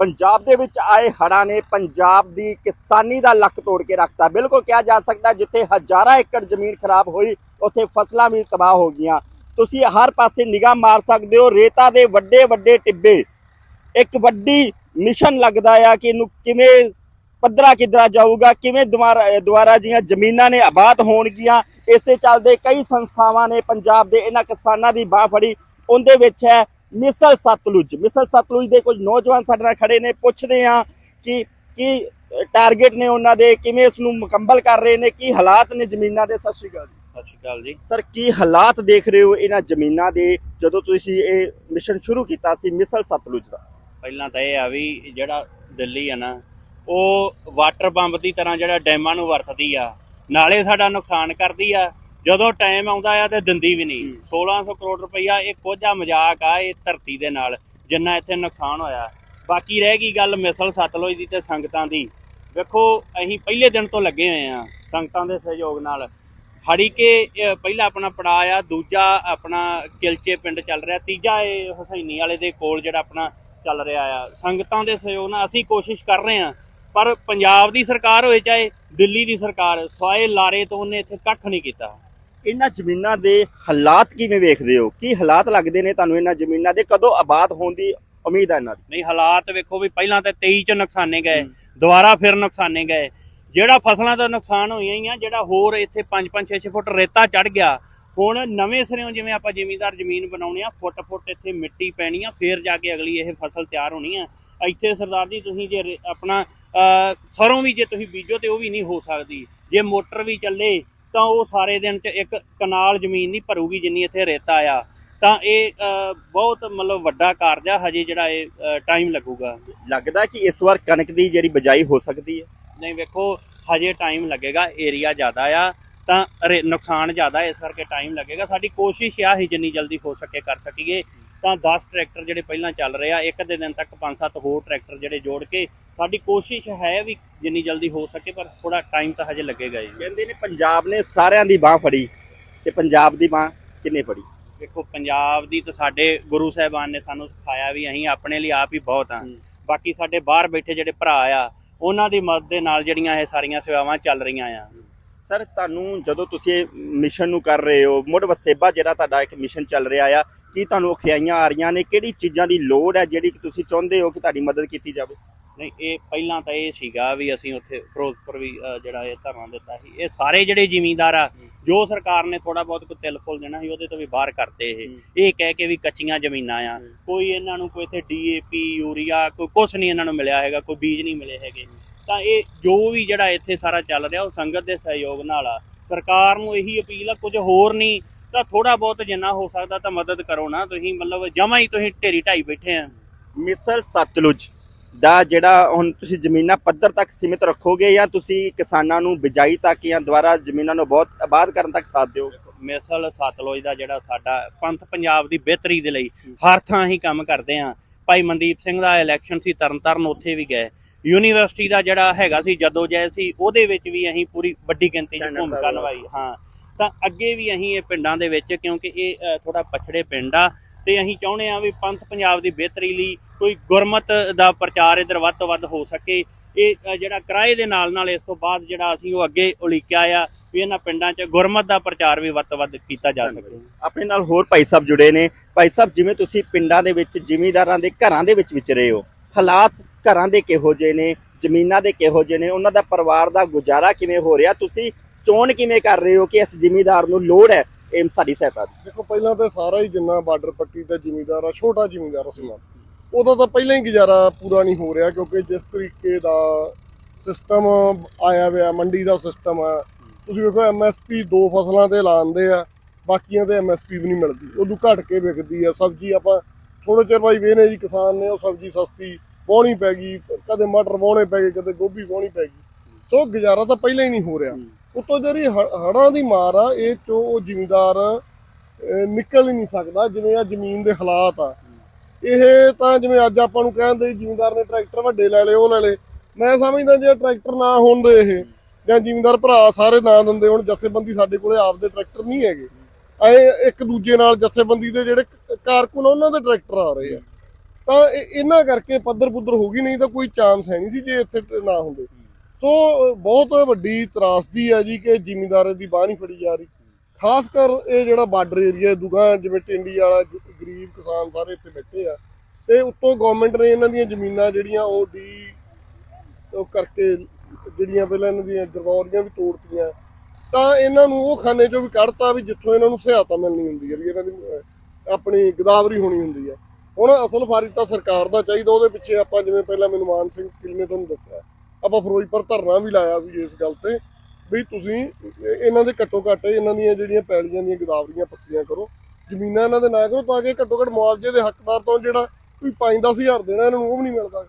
ਪੰਜਾਬ ਦੇ ਵਿੱਚ ਆਏ ਹੜ੍ਹਾਂ ਨੇ ਪੰਜਾਬ ਦੀ ਕਿਸਾਨੀ ਦਾ ਲੱਕ ਤੋੜ ਕੇ ਰੱਖਤਾ। ਬਿਲਕੁਲ ਕਿਹਾ ਜਾ ਸਕਦਾ ਜਿੱਥੇ ਹਜ਼ਾਰਾਂ ਏਕੜ ਜ਼ਮੀਨ ਖਰਾਬ ਹੋਈ, ਉੱਥੇ ਫਸਲਾਂ ਵੀ ਤਬਾਹ ਹੋ ਗਈਆਂ। ਤੁਸੀਂ ਹਰ ਪਾਸੇ ਨਿਗਾਹ ਮਾਰ ਸਕਦੇ ਹੋ, ਰੇਤਾ ਦੇ ਵੱਡੇ ਵੱਡੇ ਟਿੱਬੇ। ਇੱਕ ਵੱਡੀ ਮਿਸ਼ਨ ਲੱਗਦਾ ਆ ਕਿ ਇਹਨੂੰ ਕਿਵੇਂ ਪੱਧਰਾ ਕਿੱਧਰਾ ਜਾਊਗਾ, ਕਿਵੇਂ ਦੁਬਾਰਾ ਦੁਆਰਾ ਜੀਆਂ ਜ਼ਮੀਨਾਂ ਨੇ ਆਬਾਦ ਹੋਣਗੀਆਂ, ਇਸੇ ਚੱਲਦੇ ਕਈ ਸੰਸਥਾਵਾਂ ਨੇ ਪੰਜਾਬ ਦੇ ਇਹਨਾਂ ਕਿਸਾਨਾਂ ਦੀ ਬਾਹ ਫੜੀ। ਉਹਦੇ ਵਿੱਚ ਹੈ ਮਿਸਲ ਸਤਲੁਜ ਮਿਸਲ ਸਤਲੁਜ ਦੇ ਕੁਝ ਨੌਜਵਾਨ ਸਾਡੇ ਨਾਲ ਖੜੇ ਨੇ ਪੁੱਛਦੇ ਆ ਕਿ ਕੀ ਟਾਰਗੇਟ ਨੇ ਉਹਨਾਂ ਦੇ ਕਿਵੇਂ ਇਸ ਨੂੰ ਮੁਕੰਮਲ ਕਰ ਰਹੇ ਨੇ ਕੀ ਹਾਲਾਤ ਨੇ ਜ਼ਮੀਨਾਂ ਦੇ? ਸਤਿ ਸ਼੍ਰੀ ਅਕਾਲ ਜੀ। ਸਤਿ ਸ਼੍ਰੀ ਅਕਾਲ ਜੀ। ਸਰ ਕੀ ਹਾਲਾਤ ਦੇਖ ਰਹੇ ਹੋ ਇਹਨਾਂ ਜ਼ਮੀਨਾਂ ਦੇ ਜਦੋਂ ਤੁਸੀਂ ਇਹ ਮਿਸ਼ਨ ਸ਼ੁਰੂ ਕੀਤਾ ਸੀ ਮਿਸਲ ਸਤਲੁਜ ਦਾ? ਪਹਿਲਾਂ ਤਾਂ ਇਹ ਆ ਵੀ ਜਿਹੜਾ ਦਿੱਲੀ ਆ ਨਾ ਉਹ ਵਾਟਰ ਪੰਪ ਦੀ ਤਰ੍ਹਾਂ ਜਿਹੜਾ ਡੈਮਾਂ ਨੂੰ ਵਰਤਦੀ ਆ ਨਾਲੇ ਸਾਡਾ ਨੁਕਸਾਨ ਕਰਦੀ ਆ ਜਦੋਂ ਟਾਈਮ ਆਉਂਦਾ ਆ ਤੇ ਦਿੰਦੀ ਵੀ ਨਹੀਂ। 1600 ਕਰੋੜ ਰੁਪਈਆ ਇਹ ਕੋਝਾ ਮਜ਼ਾਕ ਆ ਇਹ ਧਰਤੀ ਦੇ ਨਾਲ ਜਿੰਨਾ ਇੱਥੇ ਨੁਕਸਾਨ ਹੋਇਆ। ਬਾਕੀ ਰਹਿ ਗਈ ਗੱਲ ਮਿਸਲ ਸਤਲੁਜ ਦੀ ਤੇ ਸੰਗਤਾਂ ਦੀ। ਵੇਖੋ ਅਸੀਂ ਪਹਿਲੇ ਦਿਨ ਤੋਂ ਲੱਗੇ ਹੋਏ ਆ ਸੰਗਤਾਂ ਦੇ ਸਹਿਯੋਗ ਨਾਲ। ਹੜੀ ਕੇ ਪਹਿਲਾ ਆਪਣਾ ਪੜਾਅ ਆ ਦੂਜਾ ਆਪਣਾ ਕਿਲਚੇ ਪਿੰਡ ਚੱਲ ਰਿਹਾ ਤੀਜਾ ਇਹ ਹੁਸੈਨੀ ਵਾਲੇ ਦੇ ਕੋਲ ਜਿਹੜਾ ਆਪਣਾ ਚੱਲ ਰਿਹਾ ਆ। ਸੰਗਤਾਂ ਦੇ ਸਹਿਯੋਗ ਨਾਲ ਅਸੀਂ ਕੋਸ਼ਿਸ਼ ਕਰ ਰਹੇ ਹਾਂ ਪਰ ਪੰਜਾਬ ਦੀ ਸਰਕਾਰ ਹੋਏ ਚਾਹੇ ਦਿੱਲੀ ਦੀ ਸਰਕਾਰ ਸਵਾਏ ਲਾਰੇ ਤੋਂ ਉਹਨੇ ਇੱਥੇ ਕੱਖ ਨਹੀਂ ਕੀਤਾ। ਇਹਨਾਂ ਜ਼ਮੀਨਾਂ ਦੇ ਹਾਲਾਤ ਕਿਵੇਂ ਵੇਖਦੇ ਹੋ? ਕੀ ਹਾਲਾਤ ਲੱਗਦੇ ਨੇ ਤੁਹਾਨੂੰ ਇਹਨਾਂ ਜ਼ਮੀਨਾਂ ਦੇ? ਕਦੋਂ ਆਬਾਦ ਹੋਣ ਦੀ ਉਮੀਦ ਹੈ ਇਹਨਾਂ ਦੀ? ਨਹੀਂ ਹਾਲਾਤ ਵੇਖੋ ਵੀ ਪਹਿਲਾਂ ਤਾਂ 23 ਚ ਨੁਕਸਾਨੇ ਗਏ। ਦੁਬਾਰਾ ਫਿਰ ਨੁਕਸਾਨੇ ਗਏ। ਜਿਹੜਾ ਫਸਲਾਂ ਦਾ ਨੁਕਸਾਨ ਹੋਈਆਂ ਹੀ ਆ ਜਿਹੜਾ ਹੋਰ ਇੱਥੇ 5-5 6 ਫੁੱਟ ਰੇਤਾ ਚੜ ਗਿਆ ਹੁਣ ਨਵੇਂ ਸਿਰਿਓਂ ਜਿਵੇਂ ਆਪਾਂ ਜ਼ਿਮੀਂਦਾਰ ਜ਼ਮੀਨ ਬਣਾਉਣੀ ਆ ਫੁੱਟ ਫੁੱਟ ਇੱਥੇ ਮਿੱਟੀ ਪੈਣੀ ਆ ਫੇਰ ਜਾ ਕੇ ਅਗਲੀ ਇਹ ਫਸਲ ਤਿਆਰ ਹੋਣੀ ਆ। ਇੱਥੇ ਸਰਦਾਰ ਜੀ ਤੁਸੀਂ ਜੇ ਆਪਣਾ ਸਰੋਂ ਵੀ ਜੇ ਤੁਸੀਂ ਬੀਜੋ ਤੇ ਉਹ ਵੀ ਨਹੀਂ ਹੋ ਸਕਦੀ। ਜੇ ਮੋਟਰ ਵੀ ਚੱਲੇ ਤਾਂ ਉਹ ਸਾਰੇ ਦਿਨ ਚ ਇੱਕ ਕਨਾਲ ਜ਼ਮੀਨ ਨਹੀਂ ਭਰੂਗੀ ਜਿੰਨੀ ਇੱਥੇ ਰੇਤਾ ਆ। ਤਾਂ ਇਹ ਬਹੁਤ ਮਤਲਬ ਵੱਡਾ ਕਾਰਜ ਆ ਹਜੇ ਜਿਹੜਾ ਇਹ ਟਾਈਮ ਲੱਗੂਗਾ। ਲੱਗਦਾ ਕਿ ਇਸ ਵਾਰ ਕਣਕ ਦੀ ਜਿਹੜੀ ਬਜਾਈ ਹੋ ਸਕਦੀ ਹੈ? ਨਹੀਂ ਵੇਖੋ ਹਜੇ ਟਾਈਮ ਲੱਗੇਗਾ ਏਰੀਆ ਜ਼ਿਆਦਾ ਆ ਤਾਂ ਨੁਕਸਾਨ ਜ਼ਿਆਦਾ ਇਸ ਕਰਕੇ ਟਾਈਮ ਲੱਗੇਗਾ। ਸਾਡੀ ਕੋਸ਼ਿਸ਼ ਆ ਹੀ ਜਿੰਨੀ ਜਲਦੀ ਹੋ ਸਕੇ ਕਰ ਸਕੀਏ। ਤਾਂ 10 ਟਰੈਕਟਰ ਜਿਹੜੇ ਪਹਿਲਾਂ ਚੱਲ ਰਹੇ ਆ ਇੱਕ ਦੇ ਦਿਨ ਤੱਕ 5-7 ਹੋਰ ਟਰੈਕਟਰ ਜਿਹੜੇ ਜੋੜ ਕੇ ਸਾਡੀ ਕੋਸ਼ਿਸ਼ ਹੈ ਵੀ ਜਿੰਨੀ ਜਲਦੀ ਹੋ ਸਕੇ ਪਰ ਥੋੜਾ ਟਾਈਮ ਤਾਂ ਹਜੇ ਲੱਗੇਗਾ ਜੀ। ਕਹਿੰਦੇ ਨੇ ਪੰਜਾਬ ਨੇ ਸਾਰਿਆਂ ਦੀ ਬਾਹ ਫੜੀ ਤੇ ਪੰਜਾਬ ਦੀ ਬਾਹ ਕਿੰਨੇ ਫੜੀ? ਵੇਖੋ ਪੰਜਾਬ ਦੀ ਤਾਂ ਸਾਡੇ ਗੁਰੂ ਸਾਹਿਬਾਨ ਨੇ ਸਾਨੂੰ ਸਿਖਾਇਆ ਵੀ ਅਸੀਂ ਆਪਣੇ ਲਈ ਆਪ ਹੀ ਬਹੁਤ ਆ। ਬਾਕੀ ਸਾਡੇ ਬਾਹਰ ਬੈਠੇ ਜਿਹੜੇ ਭਰਾ ਆ ਉਹਨਾਂ ਦੀ ਮਦਦ ਦੇ ਨਾਲ ਜਿਹੜੀਆਂ ਇਹ ਸਾਰੀਆਂ ਸੇਵਾਵਾਂ ਚੱਲ ਰਹੀਆਂ ਆ। ਸਰ ਤੁਹਾਨੂੰ ਜਦੋਂ ਤੁਸੀਂ ਇਹ ਮਿਸ਼ਨ ਨੂੰ ਕਰ ਰਹੇ ਹੋ ਮੁੱਢ ਵਸੇਬਾ ਜਿਹੜਾ ਤੁਹਾਡਾ ਇੱਕ ਮਿਸ਼ਨ ਚੱਲ ਰਿਹਾ ਆ ਕੀ ਤੁਹਾਨੂੰ ਔਖਿਆਈਆਂ ਆ ਰਹੀਆਂ ਨੇ? ਕਿਹੜੀ ਚੀਜ਼ਾਂ ਦੀ ਲੋੜ ਹੈ ਜਿਹੜੀ ਕਿ ਤੁਸੀਂ ਚਾਹੁੰਦੇ ਹੋ ਕਿ ਤੁਹਾਡੀ ਮਦਦ ਕੀਤੀ ਜਾਵੇ? ਨਹੀਂ ਇਹ ਪਹਿਲਾਂ ਤਾਂ ਇਹ ਸੀਗਾ ਵੀ ਅਸੀਂ ਉੱਥੇ ਫਿਰੋਜ਼ਪੁਰ ਵੀ ਅ, ਜਿਹੜਾ ਇਹ ਧਰਨਾ ਦਿੱਤਾ ਸੀ। ਇਹ ਸਾਰੇ ਜਿਹੜੇ ਜ਼ਿਮੀਂਦਾਰ ਆ ਜੋ ਸਰਕਾਰ ਨੇ ਥੋੜਾ ਬਹੁਤ ਕੋਈ ਤਿਲ ਫੁੱਲ ਦੇਣਾ ਸੀ ਉਹਦੇ ਤੋਂ ਵੀ ਬਾਹਰ ਕਰਤੇ ਇਹ। ਇਹ ਕਹਿ ਕੇ ਵੀ ਕੱਚੀਆਂ ਜ਼ਮੀਨਾਂ ਆ। ਹੂੰ। ਕੋਈ ਇਹਨਾਂ ਨੂੰ ਕੋਈ ਇੱਥੇ ਡੀਏਪੀ ਯੂਰੀਆ ਕੋਈ ਕੁਛ ਨਹੀਂ ਇਹਨਾਂ ਨੂੰ ਮਿਲਿਆ ਹੈਗਾ ਕੋਈ ਬੀਜ ਨਹੀਂ ਮਿਲੇ ਹੈਗੇ। ਤਾਂ ਇਹ ਜੋ ਵੀ ਜਿਹੜਾ ਇੱਥੇ ਸਾਰਾ ਚੱਲ ਰਿਹਾ ਉਹ ਸੰਗਤ ਦੇ ਸਹਿਯੋਗ ਨਾਲ ਆ। ਸਰਕਾਰ ਨੂੰ ਇਹੀ ਅਪੀਲ ਆ ਕੁਝ ਹੋਰ ਨਹੀਂ ਤਾਂ ਥੋੜਾ ਬਹੁਤ ਜਿੰਨਾ ਹੋ ਸਕਦਾ ਤਾਂ ਮਦਦ ਕਰੋ ਨਾ। ਤੁਸੀਂ ਮਤਲਬ ਜਮਾ ਹੀ ਤੁਸੀਂ ਢੇਰੀ ਢਾਈ ਬੈਠੇ ਆ। ਮਿਸਲ ਸਤਲੁਜ। ਦਾ ਜਿਹੜਾ ਹੁਣ ਤੁਸੀਂ ਜ਼ਮੀਨਾਂ ਪੱਧਰ ਤੱਕ ਸੀਮਿਤ ਰੱਖੋਗੇ ਜਾਂ ਤੁਸੀਂ ਕਿਸਾਨਾਂ ਨੂੰ ਬਿਜਾਈ ਤੱਕ ਜਾਂ ਦੁਬਾਰਾ ਜ਼ਮੀਨਾਂ ਨੂੰ ਬਹੁਤ ਆਬਾਦ ਕਰਨ ਤੱਕ ਸਾਥ ਦਿਓਗੇ ਮਿਸਲ ਸਤਲੁਜ ਦਾ ਜਿਹੜਾ ਸਾਡਾ ਪੰਥ ਪੰਜਾਬ ਦੀ ਬਿਹਤਰੀ ਦੇ ਲਈ ਹਰ ਥਾਂ ਹੀ ਕੰਮ ਕਰਦੇ ਆ। ਭਾਈ ਮਨਦੀਪ ਸਿੰਘ ਦਾ ਇਲੈਕਸ਼ਨ ਸੀ ਤਰਨਤਾਰਨ ਉੱਥੇ ਵੀ ਗਏ। ਯੂਨੀਵਰਸਿਟੀ ਦਾ ਜਿਹੜਾ ਹੈਗਾ ਸੀ ਜਦੋਂ ਜੈ ਸੀ ਉਹਦੇ ਵਿੱਚ ਵੀ ਅਸੀਂ ਪੂਰੀ ਵੱਡੀ ਗਿਣਤੀ 'ਚ ਭੂਮਿਕਾ। ਨਿਭਾਈ ਹਾਂ। ਤਾਂ ਅੱਗੇ ਵੀ ਅਸੀਂ ਇਹ ਪਿੰਡਾਂ ਦੇ ਵਿੱਚ ਕਿਉਂਕਿ ਇਹ ਥੋੜਾ ਪਛੜੇ ਪਿੰਡ ਆ ਤੇ ਅਸੀਂ ਚਾਹੁੰਦੇ ਆ ਵੀ ਪੰਥ ਪੰਜਾਬ ਦੀ ਬਿਹਤਰੀ ਲਈ ਕੋਈ ਗੁਰਮਤ ਦਾ ਪ੍ਰਚਾਰ ਇਧਰ ਵੱਧ ਤੋਂ ਵੱਧ ਹੋ ਸਕੇ। ਇਹ ਜਿਹੜਾ ਕਿਰਾਏ ਦੇ ਨਾਲ ਨਾਲ ਇਸ ਤੋਂ ਬਾਅਦ ਜਿਹੜਾ ਅਸੀਂ ਉਹ ਅੱਗੇ ਉਲੀਕਿਆ ਆ ਵੀ ਇਹਨਾਂ ਪਿੰਡਾਂ 'ਚ ਗੁਰਮਤ ਦਾ ਪ੍ਰਚਾਰ ਵੀ ਵੱਧ ਤੋਂ ਵੱਧ ਕੀਤਾ ਜਾ ਸਕੇ। ਆਪਣੇ ਨਾਲ ਹੋਰ ਭਾਈ ਸਾਹਿਬ ਜੁੜੇ ਨੇ। ਭਾਈ ਸਾਹਿਬ ਜਿਵੇਂ ਤੁਸੀਂ ਪਿੰਡਾਂ ਦੇ ਵਿੱਚ ਜ਼ਿਮੀਂਦਾਰਾਂ ਦੇ ਘਰਾਂ ਦੇ ਵਿੱਚ ਵਿਚਰੇ ਹੋ ਹਾਲਾਤ ਘਰਾਂ ਦੇ ਕਿਹੋ ਜਿਹੇ ਨੇ ਜ਼ਮੀਨਾਂ ਦੇ ਕਿਹੋ ਜਿਹੇ ਨੇ ਉਹਨਾਂ ਦਾ ਪਰਿਵਾਰ ਦਾ ਗੁਜ਼ਾਰਾ ਕਿਵੇਂ ਹੋ ਰਿਹਾ ਤੁਸੀਂ ਚੋਣ ਕਿਵੇਂ ਕਰ ਰਹੇ ਹੋ ਕਿ ਇਸ ਜ਼ਿਮੀਂਦਾਰ ਨੂੰ ਲੋੜ ਹੈ ਇਹ ਸਾਡੀ ਸਹਾਇਤਾ ਦੀ? ਦੇਖੋ ਪਹਿਲਾਂ ਤਾਂ ਸਾਰਾ ਹੀ ਜਿੰਨਾ ਬਾਰਡਰ ਪੱਟੀ ਦਾ ਜ਼ਿਮੀਂਦਾਰ ਆ ਛੋਟਾ ਜ਼ਿਮੀਂਦਾਰ ਸੀ ਮੈਂ ਉਹਦਾ ਤਾਂ ਪਹਿਲਾਂ ਹੀ ਗੁਜ਼ਾਰਾ ਪੂਰਾ ਨਹੀਂ ਹੋ ਰਿਹਾ ਕਿਉਂਕਿ ਜਿਸ ਤਰੀਕੇ ਦਾ ਸਿਸਟਮ ਆਇਆ ਹੋਇਆ, ਮੰਡੀ ਦਾ ਸਿਸਟਮ ਆ, ਤੁਸੀਂ ਵੇਖੋ ਐਮਐਸਪੀ ਦੋ ਫਸਲਾਂ ਤੇ ਲਾਉਂਦੇ ਆ, ਬਾਕੀਆਂ ਤੇ ਐਮਐਸਪੀ ਵੀ ਨਹੀਂ ਮਿਲਦੀ। ਉਦੋਂ ਘਟ ਕੇ ਵਿਕਦੀ ਆ। ਸਬਜ਼ੀ ਆਪਾਂ ਥੋੜੇ ਚਿਰ ਬਾਈ ਵੇਨੇ ਜੀ ਕਿਸਾਨ ਨੇ, ਉਹ ਸਬਜ਼ੀ ਸਸਤੀ ਵਾਹੁਣੀ ਪੈ ਗਈ, ਕਦੇ ਮਟਰ ਵਾਹੁਣੇ ਪੈ ਗਏ, ਕਦੇ ਗੋਭੀ ਵਾਹੁਣੀ ਪੈ ਗਈ। ਸੋ ਗੁਜ਼ਾਰਾ ਤਾਂ ਪਹਿਲਾਂ ਹੀ ਨਹੀਂ ਹੋ ਰਿਹਾ। ਉਤੋਂ ਜਿਹੜੀ ਹ- ਹੜ੍ਹਾਂ ਦੀ ਮਾਰ ਆ, ਇਹ ਚੋਂ ਉਹ ਜ਼ਿਮੀਂਦਾਰ ਨਿਕਲ ਹੀ ਨਹੀਂ ਸਕਦਾ, ਜਿਵੇਂ ਆ ਜ਼ਮੀਨ ਦੇ ਹਾਲਾਤ ਆ। ਇਹ ਤਾਂ ਜਿਵੇਂ ਅੱਜ ਆਪਾਂ ਨੂੰ ਕਹਿੰਦੇ ਜ਼ਿਮੀਂਦਾਰ ਨੇ ਟਰੈਕਟਰ ਵੱਡੇ ਲੈ ਲਏ, ਉਹ ਲੈ ਲਏ। ਮੈਂ ਸਮਝਦਾ ਜੇ ਟਰੈਕਟਰ ਨਾ ਹੁੰਦੇ ਇਹ, ਜਾਂ ਜ਼ਿਮੀਂਦਾਰ ਭਰਾ ਸਾਰੇ ਨਾ ਦਿੰਦੇ ਹੁਣ, ਜਥੇਬੰਦੀ ਸਾਡੇ ਕੋਲੇ ਆਪਦੇ ਟਰੈਕਟਰ ਨਹੀਂ ਹੈਗੇ। ਐ ਇੱਕ ਦੂਜੇ ਨਾਲ ਜਥੇਬੰਦੀ ਦੇ ਜਿਹੜੇ ਕ- ਕਾਰਕੁਨ ਉਹਨਾਂ ਦੇ ਟਰੈਕਟਰ ਆ ਰਹੇ ਆ। ਤਾਂ ਇਹਨਾਂ ਕਰਕੇ ਪੱਧਰ ਪੁੱਧਰ ਹੋ ਗਈ, ਨਹੀਂ ਤਾਂ ਕੋਈ ਚਾਂਸ ਹੈ ਨਹੀਂ ਸੀ ਜੇ ਇੱਥੇ ਨਾ ਹੁੰਦੇ। ਸੋ ਬਹੁਤ ਵੱਡੀ ਤਰਾਸਦੀ ਹੈ ਜੀ ਕਿ ਜ਼ਿਮੀਂਦਾਰਾਂ ਦੀ ਬਾਹ ਨਹੀਂ ਫੜੀ ਜਾ ਰਹੀ। ਖਾਸ ਕਰ ਇਹ ਜਿਹੜਾ ਬਾਰਡਰ ਏਰੀਆ ਦੁਗਾ ਜਿਵੇਂ ਟਿੰਡੀ ਵਾਲਾ ਗਰੀਬ ਕਿਸਾਨ ਸਾਰੇ ਇੱਥੇ ਬੈਠੇ ਆ। ਤੇ ਉੱਤੋਂ ਗਵਰਨਮੈਂਟ ਨੇ ਇਹਨਾਂ ਦੀਆਂ ਜ਼ਮੀਨਾਂ ਜਿਹੜੀਆਂ ਉਹ ਡੀ, ਉਹ ਕਰਕੇ ਜਿਹੜੀਆਂ ਪਹਿਲਾਂ ਇਹਨਾਂ ਦੀਆਂ ਗਰਵੌਰੀਆਂ ਵੀ ਤੋੜਤੀਆਂ। ਤਾਂ ਇਹਨਾਂ ਨੂੰ ਉਹ ਖਾਨੇ ਚੋਂ ਵੀ ਕੱਢਤਾ ਵੀ ਜਿੱਥੋਂ ਇਹਨਾਂ ਨੂੰ ਸਹਾਇਤਾ ਮਿਲਣੀ ਹੁੰਦੀ ਹੈ ਵੀ ਇਹਨਾਂ ਦੀ ਆਪਣੀ ਗਦਾਵਰੀ ਹੋਣੀ ਹੁੰਦੀ ਹੈ ਹੁਣ ਅਸਲ ਫਾਰੀ ਤਾਂ ਸਰਕਾਰ ਦਾ ਚਾਹੀਦਾ, ਉਹਦੇ ਪਿੱਛੇ ਆਪਾਂ ਜਿਵੇਂ ਪਹਿਲਾਂ ਮੈਨੂੰ ਸਿੰਘ ਕਿਲ ਨੇ ਤੁਹਾਨੂੰ ਦੱਸਿਆ। ਆਪਾਂ ਫਿਰੋਜ਼ਪੁਰ ਧਰਨਾ ਵੀ ਲਾਇਆ ਸੀ ਇਸ ਗੱਲ ਤੇ। ਵੀ ਤੁਸੀਂ ਇਹ- ਇਹਨਾਂ ਦੇ ਘੱਟੋ ਘੱਟ ਇਹਨਾਂ ਦੀਆਂ ਜਿਹੜੀਆਂ ਪੈਲੀਆਂ ਦੀਆਂ ਗਦਾਵਰੀਆਂ ਪੱਕੀਆਂ ਕਰੋ ਜ਼ਮੀਨਾਂ ਇਹਨਾਂ ਦੇ ਨਾ ਕਰੋ ਤਾਂ ਕਿ ਘੱਟੋ ਘੱਟ ਮੁਆਵਜ਼ੇ ਦੇ ਹੱਕਦਾਰ ਤੋਂ ਜਿਹੜਾ ਕੋਈ 5-10000 ਦੇਣਾ ਇਹਨਾਂ ਨੂੰ ਉਹ ਵੀ ਨਹੀਂ ਮਿਲਦਾ।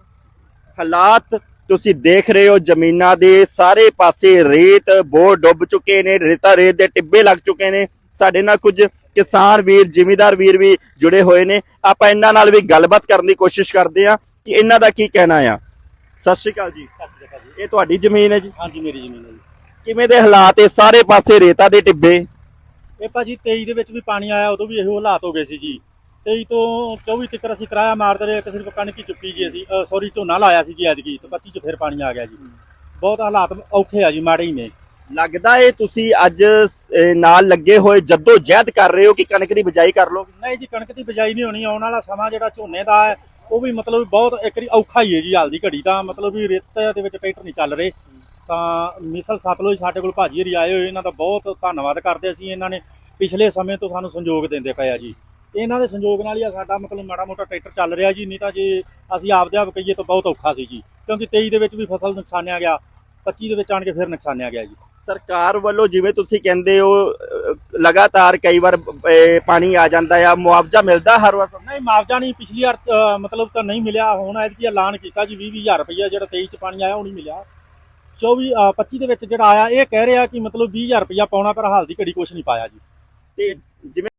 ਹਾਲਾਤ ਤੁਸੀਂ ਦੇਖ ਰਹੇ ਹੋ ਜ਼ਮੀਨਾਂ ਦੇ ਸਾਰੇ ਪਾਸੇ ਰੇਤ ਬੋਰ ਡੁੱਬ ਚੁੱਕੇ ਨੇ ਰੇਤਾ ਰੇਤ ਦੇ ਟਿੱਬੇ ਲੱਗ ਚੁੱਕੇ ਨੇ। ਸਾਡੇ ਨਾਲ ਕੁਝ ਕਿਸਾਨ ਵੀਰ ਜ਼ਿਮੀਂਦਾਰ ਵੀਰ ਵੀ ਜੁੜੇ ਹੋਏ ਨੇ। ਆਪਾਂ ਇਹਨਾਂ ਨਾਲ ਵੀ ਗੱਲਬਾਤ ਕਰਨ ਦੀ ਕੋਸ਼ਿਸ਼ ਕਰਦੇ ਆ ਕਿ ਇਹਨਾਂ ਦਾ ਕੀ ਕਹਿਣਾ ਆ। ਸਤਿ ਸ਼੍ਰੀ ਅਕਾਲ ਜੀ। ਇਹ ਤੁਹਾਡੀ ਜ਼ਮੀਨ ਹੈ ਜੀ? ਹਾਂਜੀ ਮੇਰੀ ਜ਼ਮੀਨ ਹੈ ਜੀ। ਕਿਵੇਂ ਦੇ ਹਾਲਾਤ ਇਹ ਸਾਰੇ ਪਾਸੇ ਰੇਤਾ ਦੇ ਟਿੱਬੇ। ਇਹ ਭਾਜੀ 23 ਦੇ ਵਿੱਚ ਵੀ ਪਾਣੀ ਆਇਆ ਉਦੋਂ ਵੀ ਇਹੋ ਹਾਲਾਤ ਹੋ ਗਏ ਸੀ ਜੀ। 23 ਤੋਂ 24 ਤੱਕ ਅਸੀਂ ਕਿਰਾਇਆ ਮਾਰਦੇ ਰਹੇ ਕਿਸੇ ਨੂੰ ਕਣਕ ਹੀ ਚੁੱਕੀ ਜੀ ਅਸੀਂ। ਸੌਰੀ ਝੋਨਾ ਲਾਇਆ ਸੀ ਜੀ ਐਤਕੀ ਤੇ 25 ਚ ਫਿਰ ਪਾਣੀ ਆ ਗਿਆ ਜੀ। ਬਹੁਤ ਹਾਲਾਤ ਔਖੇ ਆ ਜੀ ਮਾੜੇ ਹੀ ਨੇ। ਲੱਗਦਾ ਏ ਤੁਸੀਂ ਅੱਜ ਨਾਲ ਲੱਗੇ ਹੋਏ ਜੱਦੋ ਜਹਿਦ ਕਰ ਰਹੇ ਹੋ ਕਿ ਕਣਕ ਦੀ ਬਿਜਾਈ ਕਰ ਲਓ? ਨਹੀਂ ਜੀ ਕਣਕ ਦੀ ਬਿਜਾਈ ਨਹੀਂ ਹੋਣੀ ਆਉਣ ਵਾਲਾ ਸਮਾਂ ਜਿਹੜਾ ਝੋਨੇ ਦਾ ਹੈ ਉਹ ਵੀ ਮਤਲਬ ਬਹੁਤ ਇੱਕ ਔਖਾ ਹੀ ਹੈ ਜੀ ਹਾਲ ਦੀ ਘੜੀ ਤਾਂ ਮਤਲਬ ਵੀ ਰੇਤ ਦੇ ਵਿੱਚ ਟਰੈਕਟਰ ਨਹੀਂ ਚੱਲ ਰਹੇ। ਤਾਂ ਮਿਸਲ ਸਤਲੁਜ ਸਾਡੇ ਕੋਲ ਭਾਜੀ ਹਰੀ ਆਏ ਹੋਏ ਇਹਨਾਂ ਦਾ ਬਹੁਤ ਧੰਨਵਾਦ ਕਰਦੇ ਅਸੀਂ ਇਹਨਾਂ ਨੇ ਪਿਛਲੇ ਸਮੇਂ ਤੋਂ ਸਾਨੂੰ ਸੰਯੋਗ ਦਿੰਦੇ ਪਏ ਆ ਜੀ। ਇਹਨਾਂ ਦੇ ਸੰਯੋਗ ਨਾਲ ਹੀ ਆ ਸਾਡਾ ਮਤਲਬ ਮਾੜਾ ਮੋਟਾ ਟਰੈਕਟਰ ਚੱਲ ਰਿਹਾ ਜੀ ਨਹੀਂ ਤਾਂ ਜੇ ਅਸੀਂ ਆਪਦੇ ਆਪ ਕਹੀਏ ਤਾਂ ਬਹੁਤ ਔਖਾ ਸੀ ਜੀ ਕਿਉਂਕਿ 23 ਦੇ ਵਿੱਚ ਵੀ ਫਸਲ ਨੁਕਸਾਨਿਆ ਗਿਆ 25 ਦੇ ਵਿੱਚ ਆਣ ਕੇ ਫਿਰ ਨੁਕਸਾਨਿਆ ਗਿਆ ਜੀ। ਸਰਕਾਰ ਵੱਲੋਂ ਜਿਵੇਂ ਤੁਸੀਂ ਕਹਿੰਦੇ ਹੋ ਲਗਾਤਾਰ ਕਈ ਵਾਰ ਪਾਣੀ ਆ ਜਾਂਦਾ ਆ ਮੁਆਵਜ਼ਾ ਮਿਲਦਾ ਹਰ ਵਾਰ? ਨਹੀਂ ਮੁਆਵਜ਼ਾ ਨਹੀਂ ਪਿਛਲੀ ਵਾਰ ਮਤਲਬ ਤਾਂ ਨਹੀਂ ਮਿਲਿਆ ਹੁਣ ਐਤਕੀ ਐਲਾਨ ਕੀਤਾ ਜੀ 20 ਹਜ਼ਾਰ ਰੁਪਈਆ ਜਿਹੜਾ 23 ਚ ਪਾਣੀ ਆਇਆ ਉਹ ਨਹੀਂ ਮਿਲਿਆ। 24 ਅ, 25 ਦੇ ਵਿੱਚ ਜਿਹੜਾ ਆਇਆ ਇਹ ਕਹਿ ਰਿਹਾ ਕਿ ਮਤਲਬ 20000 ਰੁਪਇਆ ਪਾਉਣਾ ਪਰ ਹਾਲ ਦੀ ਘੜੀ ਕੁਛ ਨਹੀਂ ਪਾਇਆ ਜੀ। ਤੇ ਜਿਵੇਂ